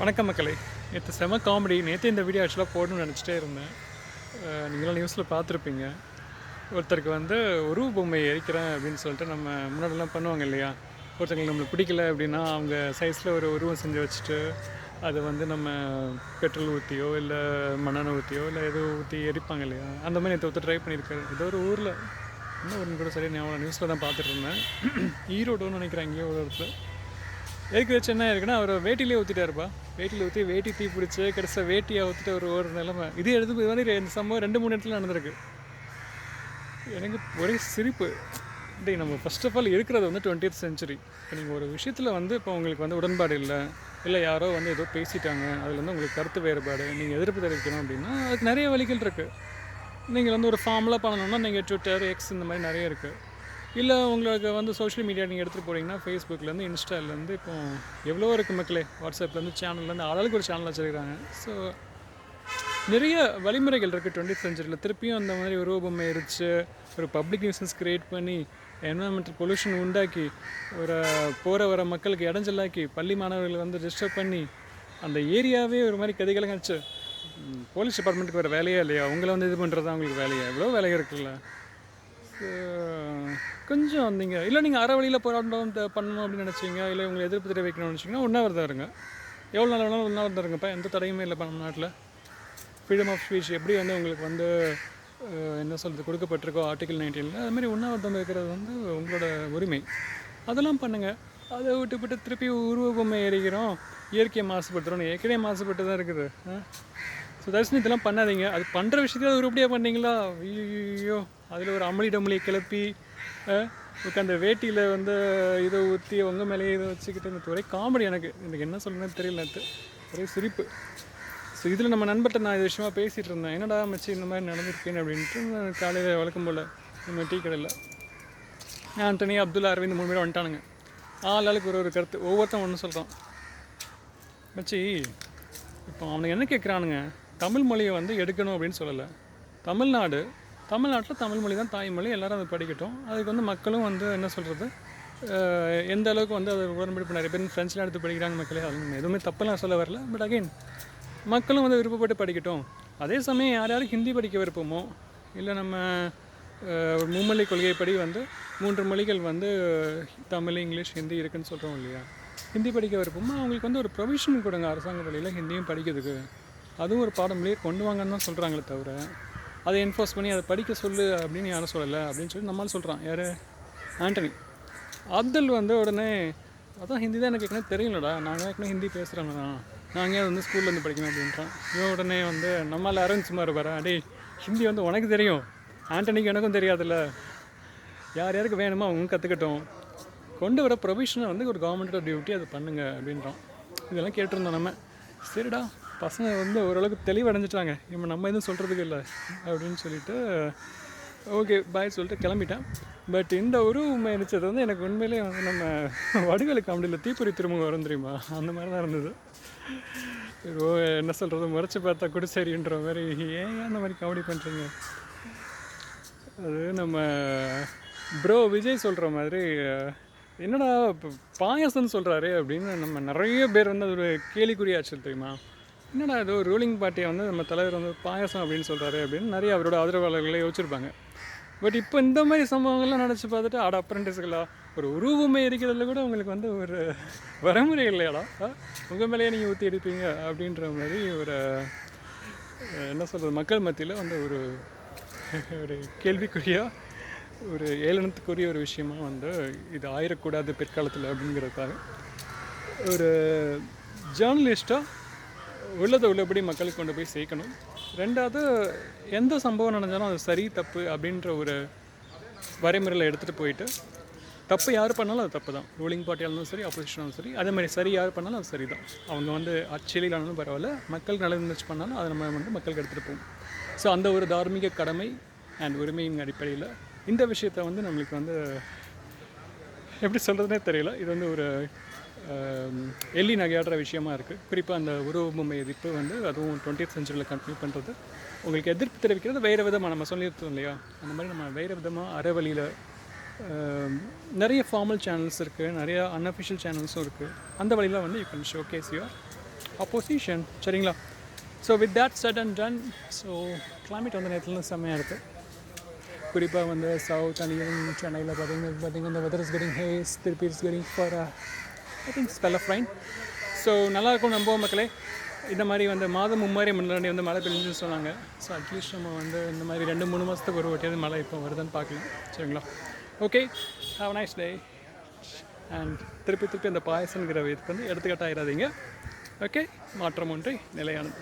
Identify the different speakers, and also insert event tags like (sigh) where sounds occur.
Speaker 1: வணக்கம் மக்களே. நேற்று செம காமெடி நேற்று இந்த வீடியோ ஆக்சுவலாக போடணும்னு நினச்சிட்டே இருந்தேன். நீங்களாம் நியூஸில் பார்த்துருப்பீங்க. ஒருத்தருக்கு வந்து உருவ பொம்மை எரிக்கிறேன் அப்படின்னு சொல்லிட்டு நம்ம முன்னாடிலாம் பண்ணுவாங்க இல்லையா? ஒருத்தங்களுக்கு நம்மளுக்கு பிடிக்கல அப்படின்னா அவங்க சைஸில் ஒரு உருவம் செஞ்சு வச்சுட்டு அதை வந்து நம்ம பெட்ரோல் ஊற்றியோ இல்லை மண்ணெண்ணெய் ஊற்றியோ இல்லை ஏதோ ஊற்றி எரிப்பாங்க இல்லையா? அந்த மாதிரி நேற்று ஒருத்தர் ட்ரை பண்ணியிருக்காரு. ஏதோ ஒரு ஊரில் இன்னும் ஒரு கூட சரியாக ஞாபகம் நியூஸில் தான் பார்த்துட்டு இருந்தேன். (clears throat) ஈரோடுன்னு நினைக்கிறேன் இங்கேயோ ஒரு இடத்துல. எதுக்கு வச்சு என்ன இருக்குன்னா அவர் வேட்டிலே ஊற்றிட்டாருப்பா வேட்டியில் ஊற்றி வேட்டி தீ பிடிச்சி கிடச்ச வேட்டியை ஊற்றிட்டு ஒரு ஒரு நிலைமை. இது எடுத்து இது மாதிரி இந்த சம்பவம் ரெண்டு மூணு இடத்துல நடந்திருக்கு. எனக்கு ஒரே சிரிப்பு. டேய் நம்ம ஃபர்ஸ்ட் ஆஃப் ஆல் இருக்கிறது வந்து டுவெண்ட்டியத் செஞ்சுரி இப்போ நீங்கள் ஒரு விஷயத்தில் வந்து இப்போ உங்களுக்கு வந்து உடன்பாடு இல்லை இல்லை யாரோ வந்து ஏதோ பேசிட்டாங்க அதில் வந்து உங்களுக்கு கருத்து வேறுபாடு நீங்கள் எதிர்ப்பு தெரிவிக்கணும் அப்படின்னா அதுக்கு நிறைய வழிகள் இருக்குது நீங்கள் வந்து ஒரு ஃபார்முலாக பண்ணணும்னா நீங்கள் ட்விட்டர் எக்ஸ் இந்த மாதிரி நிறைய இருக்குது இல்லை உங்களுக்கு வந்து சோஷியல் மீடியா நீங்கள் எடுத்துகிட்டு போகிறீங்கன்னா ஃபேஸ்புக்லேருந்து இன்ஸ்டாலேருந்து இப்போ எவ்வளோ இருக்குது மக்களே? வாட்ஸ்அப்லேருந்து சேனல்லேருந்து ஆளுக்கு ஒரு சேனல் வச்சுருக்காங்க. ஸோ நிறைய வழிமுறைகள் இருக்குது டுவெண்ட்டி செஞ்சுரியில் திருப்பியும் அந்த மாதிரி உருவபொம்மை எரிச்சு ஒரு பப்ளிக் நியூசன்ஸ் க்ரியேட் பண்ணி என்வரன்மெண்டல் பொல்யூஷன் உண்டாக்கி ஒரு போகிற வர மக்களுக்கு இடைஞ்சலாக்கி பள்ளி மாணவர்களை வந்து டிஸ்டர்ப் பண்ணி அந்த ஏரியாவே ஒரு மாதிரி கதிகலங்கச்சு போலீஸ் டிபார்ட்மெண்ட்டுக்கு வேறு வேலையே இல்லையா? அவங்கள வந்து இது பண்ணுறது அவங்களுக்கு வேலையா? எவ்வளோ வேலை இருக்குல்ல? ஸோ கொஞ்சம் நீங்கள் இல்லை நீங்கள் அற வழியில் போராட்டம் பண்ணணும் அப்படின்னு நினச்சிங்க? இல்லை உங்களை எதிர்ப்பு தெரிவிக்கணும்னு நினச்சிங்கன்னா உண்ணாவிரதம் இருங்க எவ்வளோ நாள் வேணாலும் உண்ணாவிரதம் இருங்கப்பா எந்த தடையுமே இல்லை நம்ம நாட்டில். ஃப்ரீடம் ஆஃப் ஸ்பீச் எப்படி வந்து உங்களுக்கு வந்து என்ன சொல்கிறது கொடுக்கப்பட்டிருக்கோ ஆர்டிகல் நைன்டீனில் அதுமாதிரி உண்ணாவிரதம் இருக்கிறது வந்து உங்களோட உரிமை. அதெல்லாம் பண்ணுங்கள் அதை விட்டுவிட்டு திருப்பி உருவ பொம்மை எரிக்கிறோம் இயற்கையை மாசுபடுத்துகிறோம் ஏற்கனவே மாசுபட்டு தான் இருக்குது. ஸோ தரிசனம் இதெல்லாம் பண்ணாதீங்க. அது பண்ணுற விஷயத்தில் உருப்படியாக பண்ணீங்களா? ஐயோ அதில் ஒரு அமளி டமளி கிளப்பி உட்காந்து வேட்டியில் வந்து இதை ஊற்றி உங்கள் மேலேயே இதை வச்சுக்கிட்டு இந்த ஒரே காமெடி எனக்கு. எனக்கு என்ன சொல்லணும்னு தெரியல அது ஒரே சிரிப்பு. ஸோ இதில் நம்ம நண்பர்கிட்ட நான் இது விஷயமா பேசிகிட்டு இருந்தேன். என்னடா மச்சி இந்த மாதிரி நடந்திருக்கேன்னு அப்படின்ட்டு காலையில் வழக்கம் போல் நம்ம டீ கடையில். ஆண்டனி அப்துல்லா அரவிந்த் மூணு பேரும் வந்துட்டானுங்க. ஆள் ஆளுக்கு ஒரு ஒரு கருத்து. ஒவ்வொருத்தன் ஒன்று சொல்கிறான் மச்சி இப்போ அவனுக்கு என்ன கேட்குறானுங்க தமிழ் மொழியை வந்து எடுக்கணும் அப்படின்னு சொல்லலை. தமிழ்நாடு தமிழ்நாட்டில் தமிழ் மொழி தான் தாய்மொழி எல்லாரும் அதை படிக்கட்டும். அதுக்கு வந்து மக்களும் வந்து என்ன சொல்கிறது எந்த அளவுக்கு வந்து அதை உடன்படிப்பு நிறைய பேர் ஃப்ரெண்ட்ஸ்லாம் எடுத்து படிக்கிறாங்க மக்களே அது எதுவுமே தப்பெல்லாம் சொல்ல வரல. பட் அகெயின் மக்களும் வந்து விருப்பப்பட்டு படிக்கட்டும். அதே சமயம் யார் யாருக்கு ஹிந்தி படிக்க விருப்பமோ இல்லை நம்ம மும்மொழி கொள்கைப்படி வந்து மூன்று மொழிகள் வந்து தமிழ் இங்கிலீஷ் ஹிந்தி இருக்குன்னு சொல்கிறோம் இல்லையா? ஹிந்தி படிக்க விருப்பமோ அவங்களுக்கு வந்து ஒரு ப்ரொவிஷன் கொடுங்க அரசாங்க வழியில் ஹிந்தியும் படிக்கிறதுக்கு. அதுவும் ஒரு பாடம் மொழியை கொண்டு வாங்கன்னு தான் சொல்கிறாங்களே தவிர அதை என்ஃபோர்ஸ் பண்ணி அதை படிக்க சொல்லு அப்படின்னு யாரும் சொல்லலை அப்படின்னு சொல்லி நம்மளால் சொல்கிறான் யார்? ஆண்டனி. அப்துல் வந்து உடனே அதான் ஹிந்தி தான் எனக்கு ஏற்கனவே தெரியலடா. நாங்கள் ஏற்கனவே ஹிந்தி பேசுகிறோம்னா நாங்கள் ஏன் வந்து ஸ்கூல்லேருந்து படிக்கணும் அப்படின்றான். இவன் உடனே வந்து நம்மளால் அரவிந்த் சும்மா வர அடே ஹிந்தி வந்து உனக்கு தெரியும். ஆண்டனிக்கு எனக்கும் தெரியாதுல்ல. யார் யாருக்கு வேணுமோ அவங்க கற்றுக்கட்டும் கொண்டு வர ப்ரொவிஷனை வந்து ஒரு கவர்மெண்ட்டோட டியூட்டி அது பண்ணுங்க அப்படின்றோம் இதெல்லாம் கேட்டிருந்தோம் நம்ம. சரிடா. பசங்க வந்து ஓரளவுக்கு தெளிவடைஞ்சிட்டாங்க. இவன் நம்ம எதுவும் சொல்கிறதுக்கு இல்லை அப்படின்னு சொல்லிட்டு ஓகே பாய் சொல்லிட்டு கிளம்பிட்டேன். பட் இந்த உருவம் இருந்தது வந்து எனக்கு உண்மையிலேயே வந்து நம்ம வடிவேலு காமெடியில் தீப்பொறி திரும்ப வரும் தெரியுமா? அந்த மாதிரி தான் இருந்தது. ஓ என்ன சொல்கிறது முறைச்சி பார்த்தா கூட சரின்ற மாதிரி. ஏன் அந்த மாதிரி காமெடி பண்ணுறீங்க அது நம்ம ப்ரோ விஜய் சொல்கிற மாதிரி என்னடா இப்போ பாயாசம்னு சொல்கிறாரு அப்படின்னு நம்ம நிறைய பேர் வந்து அது ஒரு கேலிக்குறியாச்சு தெரியுமா? என்னடா ஏதோ ரூலிங் பார்ட்டியை வந்து நம்ம தலைவர் வந்து பாயசம் அப்படின்னு சொல்கிறாரு அப்படின்னு நிறைய அவரோட ஆதரவாளர்களே யோசிச்சிருப்பாங்க. பட் இப்போ இந்த மாதிரி சம்பவங்கள்லாம் நினச்சி பார்த்துட்டு ஆட அப்ரண்டிஸ்களா ஒரு உருவமை இருக்கிறதுல கூட உங்களுக்கு வந்து ஒரு வரமுறை இல்லையாடா? உங்கள் மேலேயே நீங்கள் ஊற்றி எடுப்பீங்க அப்படின்ற மாதிரி ஒரு என்ன சொல்கிறது மக்கள் மத்தியில் வந்து ஒரு ஒரு கேள்விக்குறியா ஒரு ஏளனத்துக்குரிய ஒரு விஷயமா வந்து இது ஆயிடக்கூடாது பிற்காலத்தில் அப்படிங்கிறதுக்காக. ஒரு ஜேர்னலிஸ்ட்டாக உள்ளதை உள்ளபடி மக்களுக்கு கொண்டு போய் சேர்க்கணும். ரெண்டாவது எந்த சம்பவம் நடந்தாலும் அது சரி தப்பு அப்படின்ற ஒரு வரைமுறையில் எடுத்துகிட்டு போயிட்டு தப்பு யார் பண்ணாலும் அது தப்பு தான் ரூலிங் பார்ட்டியாக இருந்தாலும் சரி ஆப்போசிஷனாலும் சரி அதே மாதிரி சரி யார் பண்ணாலும் அது சரி தான் அவங்க வந்து ஆட்சியில் பரவாயில்ல மக்கள் நல்லது பண்ணாலும் அதை நம்ம வந்து மக்களுக்கு எடுத்துகிட்டு போவோம். ஸோ அந்த ஒரு தார்மீக கடமை அண்ட் உரிமையின் அடிப்படையில் இந்த விஷயத்தை வந்து நம்மளுக்கு வந்து எப்படி சொல்கிறதுனே தெரியல. இது வந்து ஒரு எள்ளி நகையாடுற விஷயமா இருக்குது குறிப்பாக அந்த உருவ பொம்மை எதிர்ப்பு வந்து அதுவும் டுவெண்ட்டி செஞ்சுரியில் கண்டினியூ பண்ணுறது உங்களுக்கு எதிர்ப்பு தெரிவிக்கிறது வேறு விதமாக நம்ம சொல்லியிருக்கோம் இல்லையா? அந்த மாதிரி நம்ம வேறு விதமாக அறவழியில் நிறைய ஃபார்மல் சேனல்ஸ் இருக்குது நிறைய அன்அஃபிஷியல் சேனல்ஸும் இருக்குது அந்த வழியில் வந்து you can showcase your opposition சரிங்களா? So with that said and done so climate வந்து நேரத்தில் செம்மையாக இருக்குது குறிப்பாக வந்து சவுத் அண்ட் ஈவன் சென்னையில் பார்த்தீங்கன்னா பார்த்தீங்கன்னா இந்த வெதர் இஸ் கெட்டிங் ஹேஸ் திருப்பி is getting for I think spell of rain so நல்லாயிருக்கும் நம்ப மக்களே. இந்த மாதிரி வந்து மாதம் மும்மாரி முன்னாடி வந்து மழை பெஞ்சுன்னு சொன்னாங்க. ஸோ அட்லீஸ்ட் நம்ம வந்து இந்த மாதிரி ரெண்டு மூணு மாதத்துக்கு ஒரு வாட்டியாவது மழை இப்போ வருதுன்னு பார்க்கலாம். சரிங்களா? Okay have nice day and திருப்பி திருப்பி அந்த பாயசங்கிற இதுக்கு வந்து எடுத்துக்காட்டாயிடாதீங்க ஓகே மாற்றம் ஒன்றி நிலையானது.